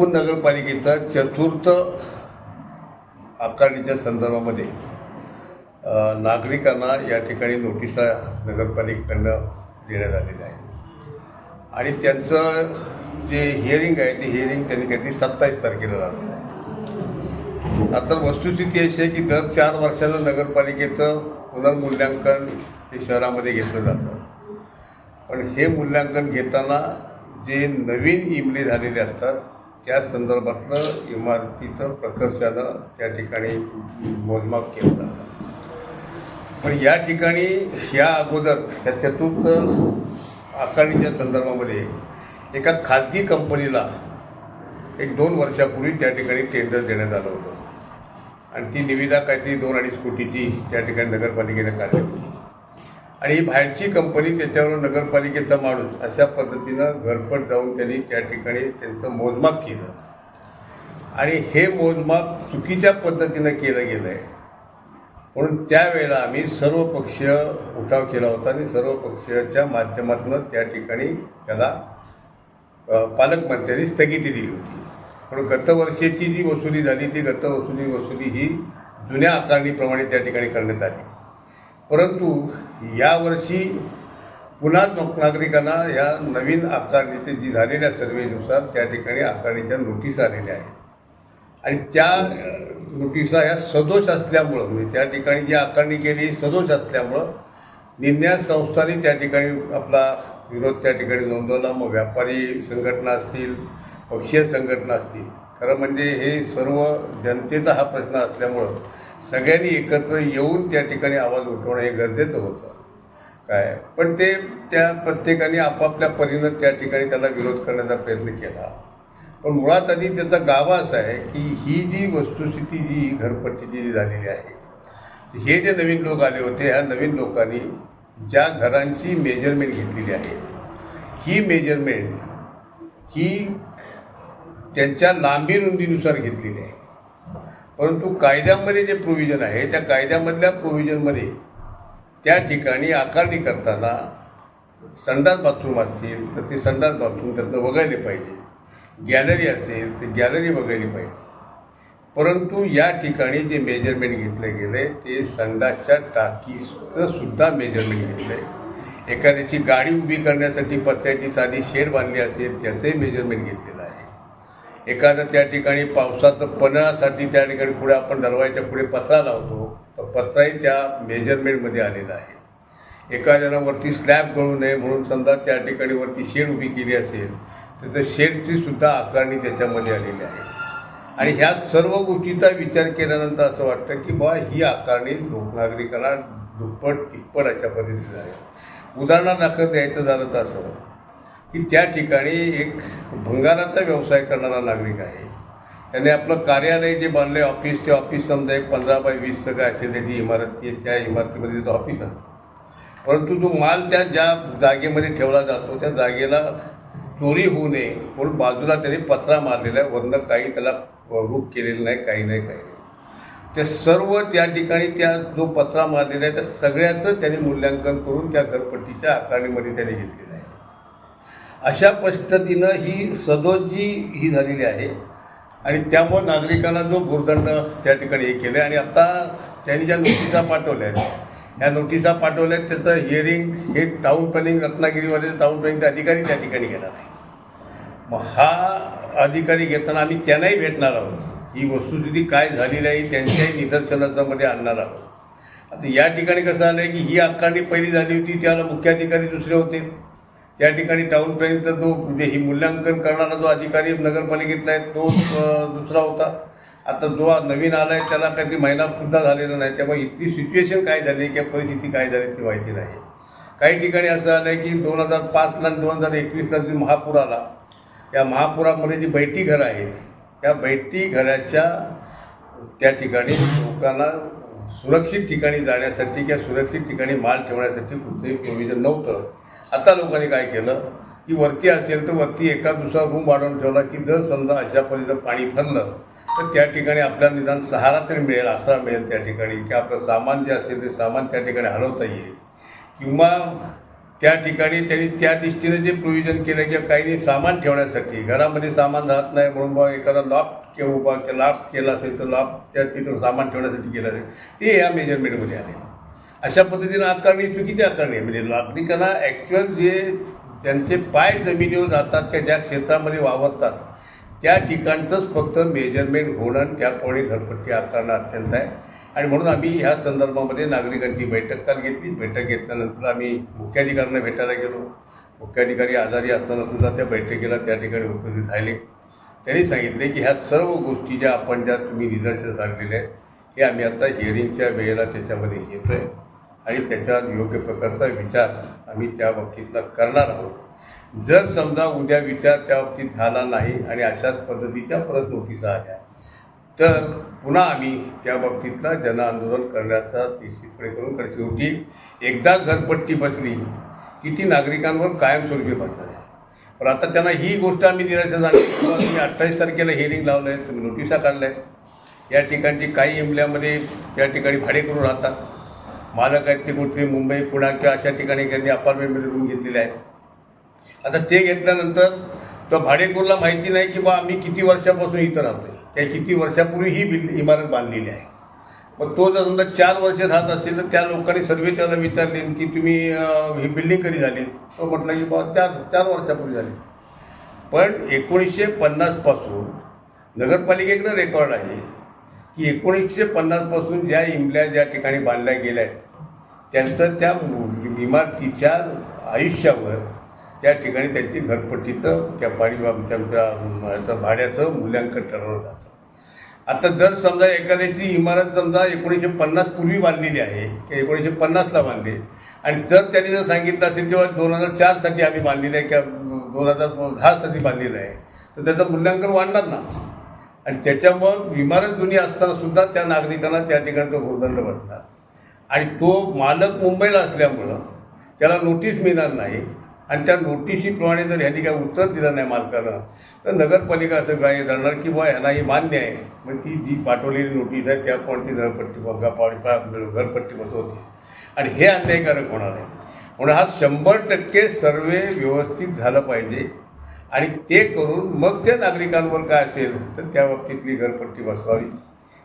नागपूर नगरपालिकेचा चतुर्थ आकारणीच्या संदर्भामध्ये नागरिकांना या ठिकाणी नोटिसा नगरपालिकेकडनं देण्यात आलेल्या आहे आणि त्यांचं जे हिअरिंग आहे ते हिअरिंग त्यांनी काहीतरी सत्तावीस तारखेला लावलेलं आहे. आता वस्तुस्थिती अशी आहे की दर चार वर्षानं नगरपालिकेचं पुनर्मूल्यांकन हे शहरामध्ये घेतलं जातं. पण हे मूल्यांकन घेताना जे नवीन इमले झालेले असतात त्या संदर्भातलं इमारतीचं प्रकर्षानं त्या ठिकाणी मोजमाप केलं जातं. पण या ठिकाणी या अगोदर या चतुर्थ आकारणीच्या संदर्भामध्ये एका खाजगी कंपनीला एक दोन वर्षापूर्वी त्या ठिकाणी टेंडर देण्यात आलं होतं. आणि ती निविदा काहीतरी दोन अडीच कोटीची त्या ठिकाणी नगरपालिकेने काढली होती. आणि ही बाहेरची कंपनी त्याच्यावर नगरपालिकेचा माणूस अशा पद्धतीनं घरपट जाऊन त्यांनी त्या ठिकाणी त्यांचं मोजमाप केलं. आणि हे मोजमाप चुकीच्या पद्धतीनं केलं गेलं आहे म्हणून त्यावेळेला आम्ही सर्व पक्षीय उठाव केला होता आणि सर्व पक्षाच्या माध्यमातून त्या ठिकाणी त्याला पालकमंत्र्यांनी स्थगिती दिली होती. पण गतवर्षीची जी वसुली झाली ती गतवसुली वसुली ही जुन्या आकारणीप्रमाणे त्या ठिकाणी करण्यात आली. परंतु यावर्षी पुन्हा नागरिकांना या नवीन आकारणीचे जी झालेल्या सर्वेनुसार त्या ठिकाणी आकारणीच्या नोटीस आलेल्या आहेत. आणि त्या अ, नोटिसा ह्या सदोष असल्यामुळं म्हणजे त्या ठिकाणी जी आकारणी केली ही सदोष असल्यामुळं निंद्या संस्थांनी त्या ठिकाणी आपला विरोध त्या ठिकाणी नोंदवला. मग व्यापारी संघटना असतील पक्षीय संघटना असतील. खरं म्हणजे हे सर्व जनतेचा हा प्रश्न असल्यामुळं सगळ्यांनी एकत्र येऊन त्या ठिकाणी आवाज उठवणं हे गरजेचं होतं. काय? पण ते त्या प्रत्येकाने आपापल्या परीनं त्या ठिकाणी त्याला विरोध करण्याचा प्रयत्न केला. पण मुळात आधी त्याचा गावा असा आहे की ही जी वस्तुस्थिती जी घरपट्टीची जी झालेली आहे हे जे नवीन लोक आले होते ह्या नवीन लोकांनी ज्या घरांची मेजरमेंट घेतलेली आहे ही मेजरमेंट ही त्यांच्या लांबी रुंदीनुसार घेतलेली आहे. परंतु कायद्यामध्ये जे प्रोव्हिजन आहे त्या कायद्यामधल्या प्रोव्हिजनमध्ये त्या ठिकाणी आकारणी करताना संडास बाथरूम असतील तर ते संडास बाथरूम त्यातनं वगळले पाहिजे. गॅलरी असेल तर गॅलरी वगळली पाहिजे. परंतु या ठिकाणी जे मेजरमेंट घेतले गेले ते संडासच्या टाकीचं सुद्धा मेजरमेंट घेतलं आहे एखाद्याची गाडी उभी करण्यासाठी पत्र्याची साधी शेड बांधली असेल त्याचंही मेजरमेंट घेतलेलं एखादं त्या ठिकाणी पावसाचं पनळासाठी त्या ठिकाणी पुढे आपण दरवाजाच्या पुढे पत्रा लावतो तर पत्राही त्या मेजरमेंटमध्ये आलेला आहे. एखाद्यानं वरती स्लॅब गळू नये म्हणून समजा त्या ठिकाणी वरती शेड उभी केली असेल तर त्या शेडची सुद्धा आकारणी त्याच्यामध्ये आलेली आहे. आणि ह्या सर्व गोष्टीचा विचार केल्यानंतर असं वाटतं की बा ही आकारणी लोक नागरिकांना दुप्पट तिप्पट अशा पद्धतीने आहे. उदाहरणादाखल द्यायचं झालं तर असं. की त्या ठिकाणी एक भंगाराचा व्यवसाय करणारा नागरिक आहे. त्याने आपलं कार्यालय जे बांधलं आहे ऑफिस ते ऑफिस समजा एक पंधरा बाय वीसचं काय असेल त्याची इमारत ती त्या इमारतीमध्ये तो ऑफिस असतं. परंतु तो माल त्या ज्या जागेमध्ये ठेवला जातो त्या जागेला चोरी होऊ नये म्हणून बाजूला त्याने पत्रा मारलेला आहे. वरनं काही त्याला रूप केलेलं नाही काही नाही काही नाही. ते सर्व त्या ठिकाणी त्या जो पत्रा मारलेला आहे त्या सगळ्याचं त्याने मूल्यांकन करून त्या घरपट्टीच्या आकारणीमध्ये त्याने घेतलेलं अशा पद्धतीनं ही सदोजी ही झालेली आहे. आणि त्यामुळं नागरिकांना जो भूर्दंड त्या ठिकाणी हे केलं आणि आता त्यांनी ज्या नोटिसा पाठवल्या आहेत या नोटिसा पाठवल्या आहेत त्याचं हिअरिंग हे टाऊन प्लॅनिंग रत्नागिरीमध्ये टाऊन प्लॅनिंगचे अधिकारी त्या ठिकाणी घेणार आहे मग हा अधिकारी घेताना आम्ही त्यांनाही भेटणार आहोत. ही वस्तुस्थिती काय झालेली आहे त्यांच्याही निदर्शनाच्यामध्ये आणणार आहोत. आता या ठिकाणी कसं आलं आहे की ही आकारणी पहिली झाली होती त्याला मुख्याधिकारी दुसरे होते. त्या ठिकाणी टाऊन प्लॅनिंगचा जो म्हणजे ही मूल्यांकन करणारा जो अधिकारी नगरपालिकेतला आहे तो दुसरा होता. आता जो नवीन आला आहे त्याला काही महिनासुद्धा झालेला नाही. त्यामुळे इतकी सिच्युएशन काय झाली किंवा परिस्थिती काय झाली ती माहिती नाही. काही ठिकाणी असं आलं आहे की दोन हजार पाचला आणि दोन हजार एकवीसला जो महापूर आला या महापुरामध्ये जी बैठी घरं आहेत त्या बैठी घराच्या त्या ठिकाणी लोकांना सुरक्षित ठिकाणी जाण्यासाठी किंवा सुरक्षित ठिकाणी माल ठेवण्यासाठी कुठलंही प्रोव्हिजन नव्हतं. आता लोकांनी काय केलं? की वरती असेल तर वरती एका दुसरा रूम वाढवून ठेवला की जर समजा अशा पद्धतीचं पाणी भरलं तर त्या ठिकाणी आपल्याला निदान सहारा तरी मिळेल असा मिळेल त्या ठिकाणी. की आपलं सामान जे असेल ते सामान त्या ठिकाणी हलवता येईल. किंवा त्या ठिकाणी त्यांनी त्या दृष्टीने जे प्रोव्हिजन केलं किंवा काही सामान ठेवण्यासाठी. घरामध्ये सामान राहत नाही म्हणून बा एखादा लॉफ्ट किंवा उभा के लॉफ्ट केला असेल तर लॉफ्ट त्या तिथं सामान ठेवण्यासाठी केलं असेल. ते या मेजरमेंटमध्ये आले अशा पद्धतीनं आकारणी चुकीची आकारणी आहे म्हणजे नागरिकांना ॲक्च्युअल जे त्यांचे पाय जमिनीवर जातात किंवा ज्या क्षेत्रामध्ये वावरतात त्या ठिकाणचंच फक्त मेजरमेंट होणं त्याप्रमाणे घरपट्टी आकारणं अत्यंत आहे. आणि म्हणून आम्ही ह्या संदर्भामध्ये नागरिकांची बैठक काल घेतली. बैठक घेतल्यानंतर आम्ही मुख्याधिकाऱ्यांना भेटायला गेलो. मुख्याधिकारी आजारी असताना सुद्धा त्या बैठकीला त्या ठिकाणी उपस्थित राहिले. त्यांनी सांगितले की ह्या सर्व गोष्टी ज्या आपण ज्या तुम्ही निदर्शनास आणलेल्या आहेत हे आम्ही आता हिअरिंगच्या वेळेला त्याच्यामध्ये घेतो आहे आणि त्याच्यावर योग्य प्रकारचा विचार आम्ही त्या बाबतीतला करणार आहोत. जर समजा उद्या विचार त्या बाबतीत झाला नाही आणि अशाच पद्धतीच्या परत नोटिसा आल्या तर पुन्हा आम्ही त्या बाबतीतला जनआंदोलन करण्याचा निश्चितपणे करून कारण शेवटी एकदा घरपट्टी बसली की ती नागरिकांवर कायमस्वरूपी बसणार आहे. पण आता त्यांना ही गोष्ट आम्ही निराशा आणली किंवा तुम्ही अठ्ठावीस तारखेला हिअरिंग लावलं आहे तुम्ही नोटिसा काढल्या. आहेत या ठिकाणची काही इमल्यामध्ये त्या ठिकाणी भाडे करून राहतात. मालक आहेत ते कुठे मुंबई पुण्याच्या अशा ठिकाणी त्यांनी अपार्टमेंटमध्ये रूम घेतलेले आहेत. आता ते घेतल्यानंतर तो भाडेकरूला माहिती नाही की बा आम्ही किती वर्षापासून इथं राहतोय. त्या किती वर्षापूर्वी ही बिल इमारत बांधलेली आहे. मग तो जर समजा चार वर्ष राहत असेल तर त्या लोकांनी सर्वे त्याला विचारले की तुम्ही ही बिल्डिंग कधी झाली? तो म्हटलं की बा चार चार वर्षापूर्वी झाली. पण एकोणीसशे पन्नासपासून नगरपालिकेकडं रेकॉर्ड आहे की एकोणीसशे पन्नासपासून ज्या इमल्या ज्या ठिकाणी बांधल्या गेल्या आहेत त्यांचं त्या इमारतीच्या आयुष्यावर त्या ठिकाणी त्यांची घरपट्टीचं त्या पाणी त्यांच्या भाड्याचं मूल्यांकन ठरवलं जातं. आता जर समजा एखाद्याची इमारत समजा एकोणीसशे पन्नास पूर्वी बांधलेली आहे की एकोणीसशे पन्नासला बांधली आणि जर त्यांनी जर सांगितलं असेल किंवा दोन हजार चारसाठी आम्ही बांधलेलं आहे किंवा दोन हजार दहासाठी बांधलेलं आहे तर त्याचं मूल्यांकन वाढणार ना? आणि त्याच्यामुळं इमारत जुनी असताना सुद्धा त्या नागरिकांना त्या ठिकाणी तो भूदंड बसणार आणि तो मालक मुंबईला असल्यामुळं त्याला नोटीस मिळणार नाही आणि त्या नोटिशीप्रमाणे जर ह्यांनी काय उत्तर दिलं नाही मालकानं तर नगरपालिका असं काय जाणार की बा ह्यांना ही मान्य आहे. मग ती जी पाठवलेली नोटीस आहे त्या कोणती घरपट्टी बघा पाणी घरपट्टी बसवते. आणि हे अन्यायकारक होणार आहे. म्हणून हा शंभर टक्के सर्वे व्यवस्थित झालं पाहिजे. आणि ते करून मग त्या नागरिकांवर काय असेल तर त्या बाबतीतली घरपट्टी बसवावी.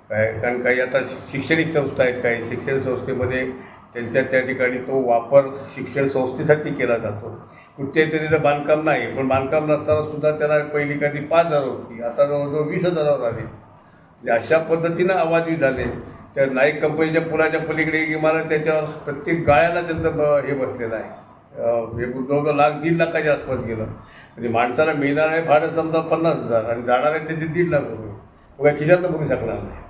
काय कारण काही आता शैक्षणिक संस्था आहेत काही शिक्षण संस्थेमध्ये त्यांच्या त्या ठिकाणी तो वापर शिक्षण संस्थेसाठी केला जातो. कुठच्याही तरी तर बांधकाम नाही पण बांधकाम नसताना सुद्धा त्यांना पहिली कधी पाच हजार होती आता जवळजवळ वीस हजारावर आली. म्हणजे अशा पद्धतीनं आवाजवी झाले. त्या नाईक कंपनीच्या पुलाच्या पलीकडे एक इमारत त्याच्यावर प्रत्येक गाळ्याला त्यांचं ब- हे बसलेलं आहे. अं, हे जवळजवळ लाख दीड लाखाच्या आसपास गेलं. म्हणजे माणसाला मिळणार आहे भाडं समजा पन्नास हजार आणि जाणार आहे त्याचे दीड लाख रुपये. तो काय खिशातनं भरू शकणार नाही.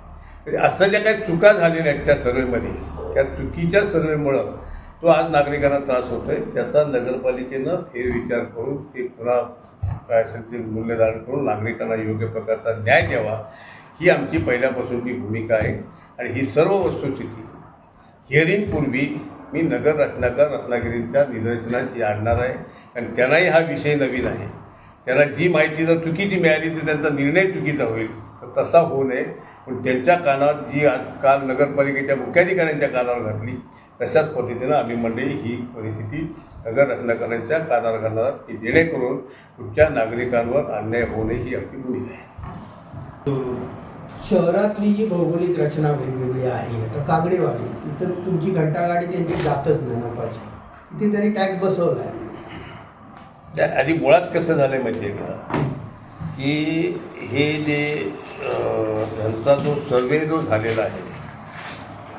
म्हणजे असं ज्या काही चुका झालेल्या आहेत त्या सर्वेमध्ये त्या चुकीच्या सर्वेमुळं तो आज नागरिकांना त्रास होतो आहे त्याचा नगरपालिकेनं फेरविचार करून ते पुन्हा काय असेल ते मूल्यधारण करून नागरिकांना योग्य प्रकारचा न्याय द्यावा. ही आमची पहिल्यापासूनची भूमिका आहे. आणि ही सर्व वस्तुस्थिती हिअरिंगपूर्वी मी नगर रत्नाकर रत्नागिरीच्या निदर्शनाची आणणार आहे. आणि त्यांनाही हा विषय नवीन आहे. त्यांना जी माहिती जर चुकीची मिळाली तर त्यांचा निर्णय चुकीचा होईल. तर तसा होऊ नये. पण त्यांच्या कानावर जी आज काल नगरपालिकेच्या मुख्याधिकाऱ्यांच्या कानावर घातली तशाच पद्धतीनं आम्ही मंडळी ही परिस्थिती नगर रत्नाकरांच्या कानावर घालणार की जेणेकरून कुठच्या नागरिकांवर अन्याय होऊ नये ही आपली भूमिका आहे. शहरातली जी भौगोलिक रचना वेगवेगळी आहे आता कागडेवाडी तिथं तुमची घंटागाडी त्यांची जातच नाही नफाची तिथे त्यांनी टॅक्स बसवला आहे त्या आधी मुळात कसं झालं आहे माहिती आहे का? की हे जे ह्यांचा जो सर्वे जो झालेला आहे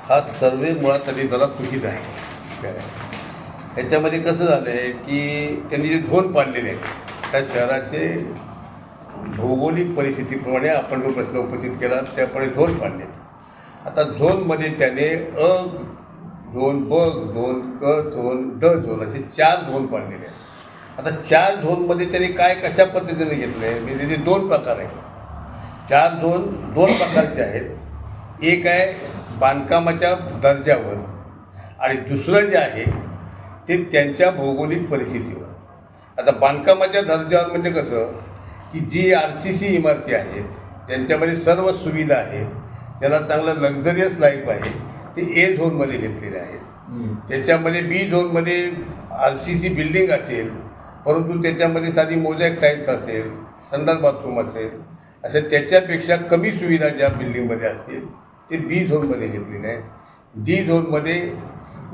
हा सर्वे मुळात आधी जरा चुकीचा आहे. काय ह्याच्यामध्ये कसं झालं आहे की त्यांनी जे झोन पाडलेले आहेत त्या शहराचे भौगोलिक परिस्थितीप्रमाणे आपण जो प्रश्न उपस्थित केला त्याप्रमाणे झोन पाडले आता झोनमध्ये त्याने अ झोन ब झोन क झोन ड झोन असे चार झोन पाडलेले आहेत आता चार झोनमध्ये त्याने काय कशा पद्धतीने घेतलं? आहे म्हणजे त्याचे दोन प्रकार आहेत. चार झोन दोन प्रकारचे आहेत. एक आहे बांधकामाच्या दर्जावर आणि दुसरं जे आहे ते त्यांच्या भौगोलिक परिस्थितीवर. आता बांधकामाच्या दर्जावर म्हणजे कसं? की जी आर सी सी इमारती आहेत त्यांच्यामध्ये सर्व सुविधा आहेत. त्यांना चांगलं लक्झरियस लाईफ आहे. ते ए झोनमध्ये घेतलेले आहेत. त्याच्यामध्ये बी झोनमध्ये आर सी सी बिल्डिंग असेल परंतु त्याच्यामध्ये साधी मोजॅक टाईल्स असेल संडास बाथरूम असेल अशा त्याच्यापेक्षा कमी सुविधा ज्या बिल्डिंगमध्ये असतील ते बी झोनमध्ये घेतलेले आहे डी झोनमध्ये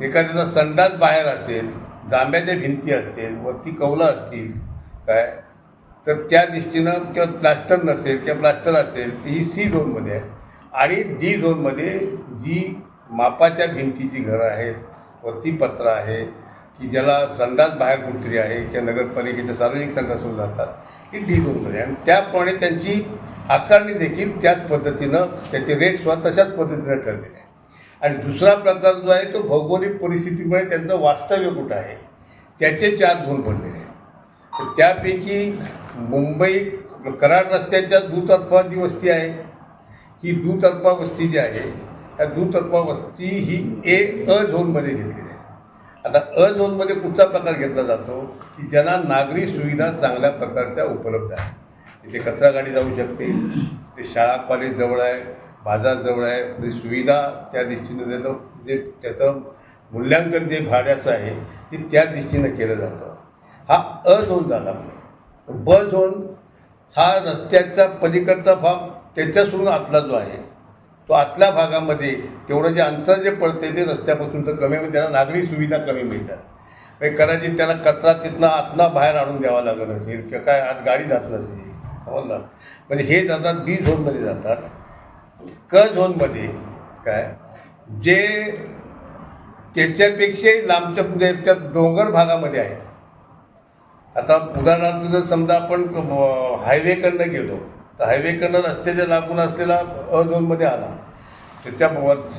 एखाद्याचा संडास बाहेर असेल जांभ्याच्या भिंती असतील वरती कौलं असतील काय तर त्या दृष्टीनं किंवा प्लास्टर नसेल किंवा प्लास्टर असेल ती ही सी झोनमध्ये आहे. आणि डी झोनमध्ये जी मापाच्या भिंतीची घरं आहेत वरती पत्र आहे की ज्याला संडास बाहेर कुठतरी आहे किंवा नगरपालिकेच्या सार्वजनिक संघातून जातात ही डी झोनमध्ये आणि त्याप्रमाणे त्यांची आकारणी देखील त्याच पद्धतीनं त्याचे रेट स्व तशाच पद्धतीनं ठरलेले आहे आणि दुसरा प्रकार जो आहे तो भौगोलिक परिस्थितीमुळे त्यांचं वास्तव्य कुठं आहे त्याचे चार झोन पडलेले आहेत. त्यापैकी मुंबई कराड रस्त्याच्या दुतर्फा जी वस्ती आहे ही दुतर्फा वस्ती जी आहे त्या दुतर्फा वस्ती ही ए अ झोनमध्ये घेतलेली आहे. आता अ झोनमध्ये कुठचा प्रकार घेतला जातो? की ज्यांना नागरी सुविधा चांगल्या प्रकारच्या उपलब्ध आहेत. तिथे कचरा गाडी जाऊ शकते ते शाळा कॉलेज जवळ आहे बाजार जवळ आहे म्हणजे सुविधा त्या दृष्टीनं त्याचं जे त्याचं मूल्यांकन जे भाड्याचं आहे ते त्या दृष्टीनं केलं जातं. हा अ झोन झाला ब झोन हा रस्त्याचा पलीकडचा भाग त्याच्यासून आतला जो आहे तो आतल्या भागामध्ये तेवढं जे अंतर जे पडते ते रस्त्यापासून तर कमी म्हणजे त्यांना नागरी सुविधा कमी मिळतात. म्हणजे कदाचित त्यांना कचरा तिथनं आतला बाहेर आणून द्यावा लागत असेल किंवा काय आज गाडी जात नसेल समजलं म्हणजे हे जातात बी झोनमध्ये जातात. क झोनमध्ये काय? जे त्याच्यापेक्षाही लांबच्या म्हणजे त्या डोंगर भागामध्ये आहेत. आता उदाहरणार्थ जर समजा आपण हायवेकडनं गेलो तर हायवेकडनं रस्त्याच्या लागून असलेला अ झोनमध्ये आला. त्याच्या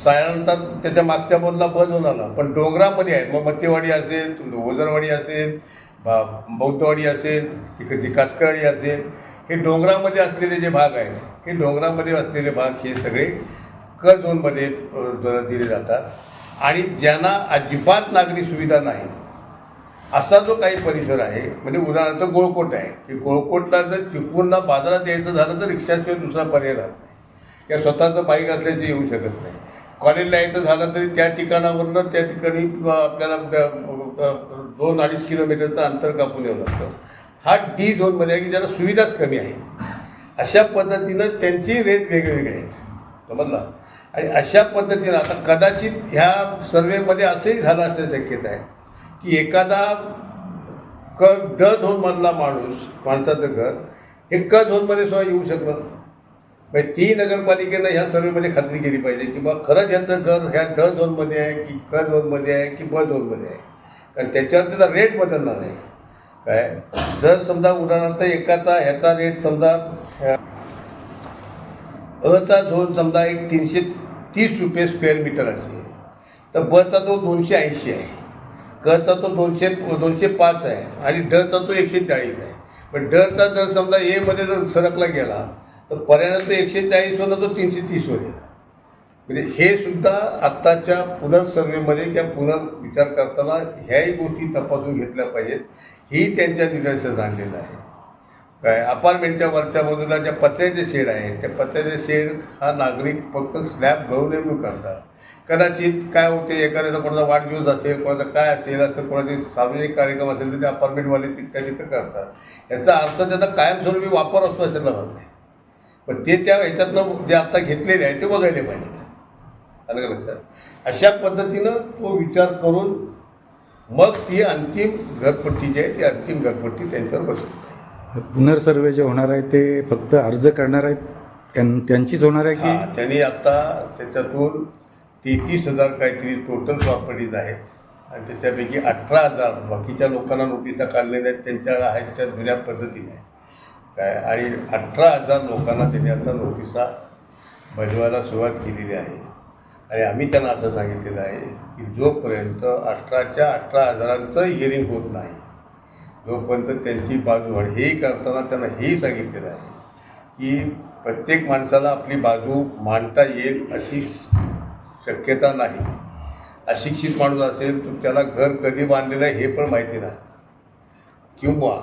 साधारणतः त्याच्या मागच्या बाजूला ब झोन आला. पण डोंगरामध्ये आहे. मग मत्तेवाडी असेल तुमचं ओझरवाडी असेल बौद्धवाडी असेल तिकडची कासकरवाडी असेल हे डोंगरामध्ये असलेले जे भाग आहेत हे डोंगरामध्ये असलेले भाग हे सगळे क झोनमध्ये दिले जातात. आणि ज्यांना अजिबात नागरी सुविधा नाही असा जो काही परिसर आहे म्हणजे उदाहरणार्थ गोळकोट आहे की गोळकोटला जर चिपळूणला बाजारात यायचं झालं तर रिक्षाशिवाय दुसरा पर्याय राहत नाही. किंवा स्वतःचं बाईक असल्याचे येऊ शकत नाही. कॉलेजला यायचं झालं तरी त्या ठिकाणावरनं त्या ठिकाणी आपल्याला दोन अडीच किलोमीटरचं अंतर कापून यावं लागतं. हा डी झोनमध्ये आहे की ज्याला सुविधाच कमी आहे. अशा पद्धतीनं त्यांची रेट वेगवेगळे आहेत. समजला? आणि अशा पद्धतीनं आता कदाचित ह्या सर्वेमध्ये असंही झालं असण्याची शक्यता आहे. की एखादा क ड झोनमधला माणूस माणसाचं घर हे क झोनमध्ये सुद्धा येऊ शकलं म्हणजे ती नगरपालिकेनं ह्या सर्वेमध्ये खात्री केली पाहिजे की बा खरंच ह्याचं घर ह्या ड झोनमध्ये आहे की क झोनमध्ये आहे की ब झोनमध्ये आहे. कारण त्याच्यावर त्याचा रेट बदलणार आहे. काय? जर समजा उदाहरणार्थ एकाचा ह्याचा रेट समजा अ, अचा झोन समजा एक तीनशे तीस रुपये स्क्वेअर मीटर असेल तर बचा तो दोनशे ऐंशी आहे. कचा तो दोनशे दोनशे पाच आहे आणि डचा तो एकशे चाळीस आहे. पण डचा जर समजा एमध्ये जर सरकला गेला तर पर्यायानं तो एकशे चाळीसवरनं तो तीनशे तीसवर येईल म्हणजे हे सुद्धा आत्ताच्या पुनर्सर्वेमध्ये किंवा पुनर्विचार करताना ह्याही गोष्टी तपासून घेतल्या पाहिजेत. ही त्यांच्या निदर्शनास आणलेलं आहे. काय अपार्टमेंटच्या वरच्या बाजूला ज्या पत्र्याचे शेड आहेत त्या पत्र्याचे शेड हा नागरिक फक्त स्लॅब गळून करतात. कदाचित काय होते एखाद्याचा कोणाचा वाढदिवस असेल कोणाचा काय असेल असं कोणाचे सार्वजनिक कार्यक्रम असेल तर ते अपार्टमेंटवाले तिथल्या तिथं करतात. याचा अर्थ त्याचा कायमस्वरूपी वापर असतो अशाला भाग नाही पण ते त्या ह्याच्यातनं जे आता घेतलेले आहे ते बघायला पाहिजे. आलं का लक्षात? अशा पद्धतीनं तो विचार करून मग ती अंतिम घरपट्टी जी आहे ती अंतिम घरपट्टी त्यांच्यावर बसवते पुनर्सर्वे जे होणार आहे ते फक्त अर्ज करणार आहेत त्यां- त्यांचीच होणार आहे की त्यांनी आता त्याच्यातून तेहतीस हजार काहीतरी टोटल प्रॉपर्टीज आहेत. आणि त्याच्यापैकी अठरा हजार बाकीच्या लोकांना नोटिसा काढलेल्या आहेत त्यांच्या आहेत त्या जुन्या पद्धतीने. काय? आणि अठरा हजार लोकांना त्यांनी आता नोटिसा बजवायला सुरुवात केलेली आहे. आणि आम्ही त्यांना असं सांगितलेलं आहे की जोपर्यंत अठराच्या अठरा हजारांचं हिअरिंग होत नाही जोपर्यंत त्यांची बाजू आणि हेही करताना त्यांना हेही सांगितलेलं आहे की प्रत्येक माणसाला आपली बाजू मांडता येईल अशी शक्यता नाही. अशिक्षित माणूस असेल तर त्याला घर कधी बांधलेलं आहे हे पण माहिती नाही. किंवा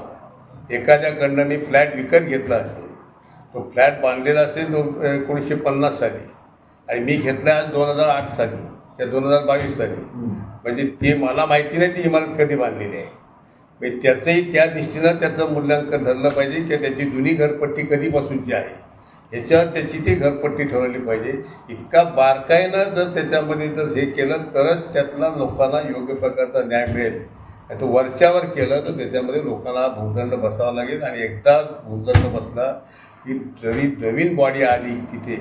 एखाद्याकडनं मी फ्लॅट विकत घेतला असेल तो फ्लॅट बांधलेला असेल दोन एकोणीसशे पन्नास साली आणि मी घेतला आज दोन हजार आठ साली त्या दोन हजार बावीस साली. म्हणजे ते मला माहिती नाही ती इमारत कधी बांधलेली आहे. म्हणजे त्याचंही त्या दृष्टीनं त्याचं मूल्यांकन धरलं पाहिजे की त्याची जुनी घरपट्टी कधीपासूनची आहे. ह्याच्यावर त्याची ती घरपट्टी ठरवली पाहिजे. इतका बारकाईनं जर त्याच्यामध्ये जर हे केलं तरच त्यातला लोकांना योग्य प्रकारचा न्याय मिळेल. आणि तो वरच्यावर केलं तर त्याच्यामध्ये लोकांना भूदंड बसावा लागेल. आणि एकदा भूदंड बसला की जरी नवीन बॉडी आली तिथे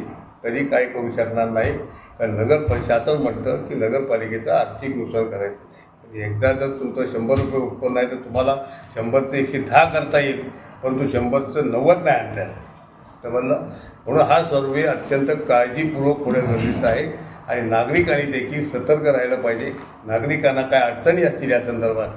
तरी काही करू शकणार नाही. कारण नगर प्रशासन म्हणतं की नगरपालिकेचा आर्थिक नुकसान करायचं नाही. एकदा जर तुमचं शंभर रुपये उत्पन्न आहे तर तुम्हाला शंभरचं एकशे दहा करता येईल. परंतु शंभरचं नव्वद नाही आणलं समजलं तर म्हणलं म्हणून हा सर्वे अत्यंत काळजीपूर्वक होणे गरजेचं आहे. आणि नागरिकांनी देखील सतर्क राहिलं पाहिजे. नागरिकांना काय अडचणी असतील या संदर्भात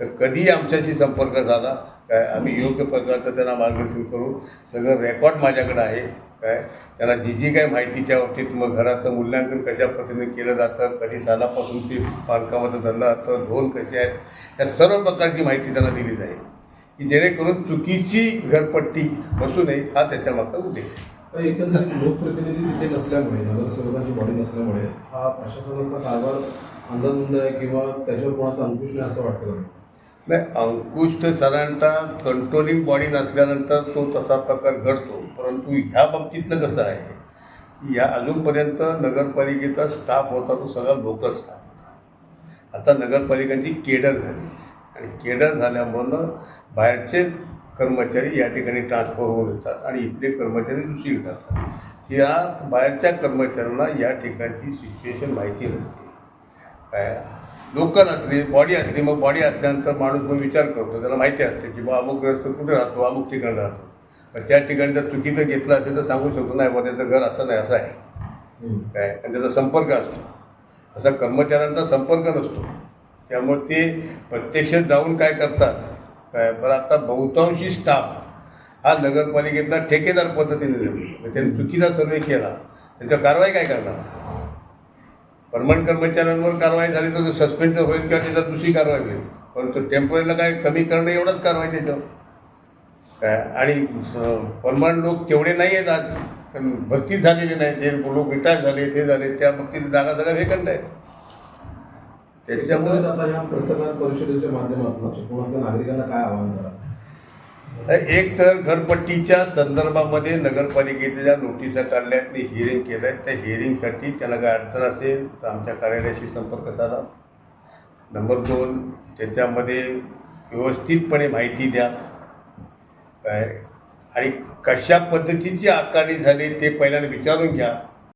तर कधीही आमच्याशी संपर्क साधा. काय आम्ही योग्य प्रकारचं त्यांना मार्गदर्शन करू. सगळं रेकॉर्ड माझ्याकडे आहे. काय त्यांना जी जी काय माहितीच्या बाबतीत मग घराचं मूल्यांकन कशा पद्धतीने केलं जातं कधी सालापासून ते बांधकामाचा धंदा असतं ढोल कसे आहेत या सर्व प्रकारची माहिती त्यांना दिली जाईल. की जेणेकरून चुकीची घरपट्टी बसू नये हा त्याच्यामागचा उद्देश. आहे तर एकंदरीत लोकप्रतिनिधी तिथे नसल्यामुळे नगरसेवकांची बॉडी नसल्यामुळे हा प्रशासनाचा कारभार अंदाधुंद आहे किंवा त्याच्यावर कोणाचा अंकुश नाही असं वाटतं का? नाही अंकुश तर साधारणतः कंट्रोलिंग बॉडी नसल्यानंतर तो तसा प्रकार घडतो. परंतु ह्या बाबतीतलं कसं आहे की या अजूनपर्यंत नगरपालिकेचा स्टाफ होता तो सगळा लोकल स्टाफ होता. आता नगरपालिकांची केडर झाली. आणि केडर झाल्यामुळं बाहेरचे कर्मचारी या ठिकाणी ट्रान्सफर होऊन येतात आणि इथले कर्मचारी दुसरीकडे जातात. या बाहेरच्या कर्मचाऱ्यांना या ठिकाणची सिच्युएशन माहिती नसते. काय? लोकल असली बॉडी असली मग बॉडी असल्यानंतर माणूस मग विचार करतो. त्याला माहिती असते की बा अमुक ग्रस्त कुठे राहतो? अमुक ठिकाणी राहतो. पण त्या ठिकाणी जर चुकीचं घेतलं असेल तर सांगू शकतो नाही बा त्याचं घर असं नाही असं आहे. काय? आणि त्याचा संपर्क असतो. असा कर्मचाऱ्यांचा संपर्क नसतो. त्यामुळे ते प्रत्यक्ष जाऊन काय करतात? काय? बरं आता बहुतांशी स्टाफ हा नगरपालिकेतला ठेकेदार पद्धतीने देऊ म्हणजे त्यांनी चुकीचा सर्वे केला. त्याच्यावर कारवाई काय करणार? परमनंट कर्मचाऱ्यांवर कारवाई झाली तर सस्पेंड होईल किंवा त्याच्यात दुसरी कारवाई होईल. परंतु टेम्पररीला काय कमी करणं एवढंच कारवाई त्याच्यावर. काय? आणि परमनंट लोक तेवढे नाही आहेत आज. कारण भरती झालेली नाही जे लोक रिटायर झाले ते झाले त्या बाबतीत जागा सगळ्या वेकंट आहे त्याच्यामुळे एकंदरीत आता या पत्रकार परिषदेच्या माध्यमातून नागरिकांना काय आवाहन करा? एक तर घरपट्टीच्या संदर्भामध्ये नगरपालिकेच्या नोटिसा काढल्या आहेत ते हिअरिंग केलं आहे त्या हिअरिंगसाठी त्यांना काय अडचण असेल तर आमच्या कार्यालयाशी संपर्क साधा. नंबर दोन त्याच्यामध्ये व्यवस्थितपणे माहिती द्या. काय? आणि कशा पद्धतीची आकारणी झाली ते पहिल्यांदा विचारून घ्या.